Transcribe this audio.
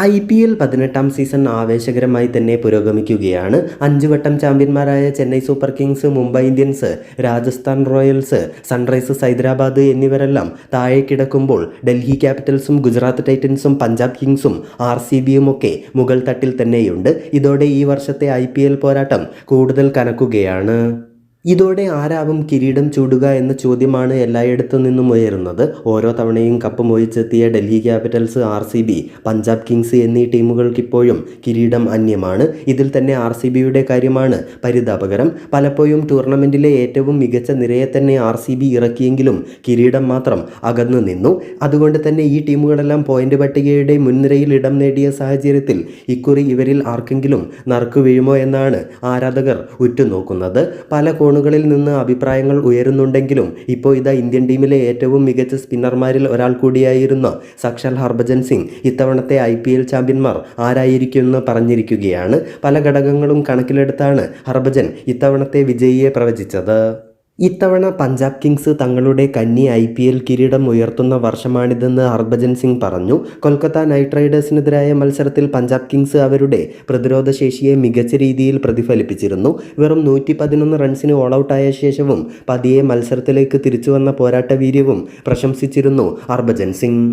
I P L പതിനെട്ടാം season ആവേശകരമായി തന്നെ പുരോഗമിക്കുകയാണ്. അഞ്ചു വട്ടം ചാമ്പ്യന്മാരായ Chennai Super Kings Mumbai Indians Rajasthan Royals Sunrisers Hyderabad എന്നിവരെല്ലാം താഴെ കിടക്കുമ്പോൾ ഡൽഹി ക്യാപിറ്റൽസും ഗുജറാത്ത് ടൈറ്റൻസും പഞ്ചാബ് കിങ്സും ആർ സി ബിയും ഒക്കെ മുകൾ തട്ടിൽ തന്നെയുണ്ട്. ഇതോടെ ഈ വർഷത്തെ ഐ പോരാട്ടം കൂടുതൽ കനക്കുകയാണ്. ഇതോടെ ആരാവും കിരീടം ചൂടുക എന്ന ചോദ്യമാണ് എല്ലായിടത്തു നിന്നും ഉയരുന്നത്. ഓരോ തവണയും cup മോഹിച്ചെത്തിയ Delhi Capitals R C B Punjab Kings എന്നീ ടീമുകൾക്കിപ്പോഴും കിരീടം അന്യമാണ്. ഇതിൽ തന്നെ ആർ സി ബിയുടെ കാര്യമാണ് പരിതാപകരം. പലപ്പോഴും ടൂർണമെന്റിലെ ഏറ്റവും മികച്ച നിരയെ തന്നെ ആർ സി ബി ഇറക്കിയെങ്കിലും കിരീടം മാത്രം അകന്നു നിന്നു. അതുകൊണ്ട് തന്നെ ഈ ടീമുകളെല്ലാം പോയിന്റ് പട്ടികയുടെ മുൻനിരയിൽ ഇടം നേടിയ സാഹചര്യത്തിൽ ഇക്കുറി ഇവരിൽ ആർക്കെങ്കിലും നറുക്കു വീഴുമോ എന്നാണ് ആരാധകർ ഉറ്റുനോക്കുന്നത്. പല കോണുകളിൽ നിന്ന് അഭിപ്രായങ്ങൾ ഉയരുന്നുണ്ടെങ്കിലും ഇപ്പോൾ ഇതാ ഇന്ത്യൻ ടീമിലെ ഏറ്റവും മികച്ച സ്പിന്നർമാരിൽ ഒരാൾ കൂടിയായിരുന്ന സക്ഷൽ ഹർഭജൻ സിംഗ് ഇത്തവണത്തെ ഐ പി എൽ ചാമ്പ്യന്മാർ ആരായിരിക്കുമെന്ന് പറഞ്ഞിരിക്കുകയാണ്. പല ഘടകങ്ങളും കണക്കിലെടുത്താണ് ഹർഭജൻ ഇത്തവണത്തെ വിജയിയെ പ്രവചിച്ചത്. ഇത്തവണ പഞ്ചാബ് കിങ്സ് തങ്ങളുടെ കന്നി ഐ പി എൽ കിരീടം ഉയർത്തുന്ന വർഷമാണിതെന്ന് ഹർഭജൻ സിംഗ് പറഞ്ഞു. കൊൽക്കത്ത നൈറ്റ് റൈഡേഴ്സിനെതിരായ മത്സരത്തിൽ പഞ്ചാബ് കിങ്സ് അവരുടെ പ്രതിരോധ ശേഷിയെ മികച്ച രീതിയിൽ പ്രതിഫലിപ്പിച്ചിരുന്നു. വെറും നൂറ്റി പതിനൊന്ന് റൺസിന് ഓൾ ഔട്ടായ ശേഷവും പതിയെ മത്സരത്തിലേക്ക് തിരിച്ചുവന്ന പോരാട്ട വീര്യവും പ്രശംസിച്ചിരുന്നു ഹർഭജൻ സിംഗ്.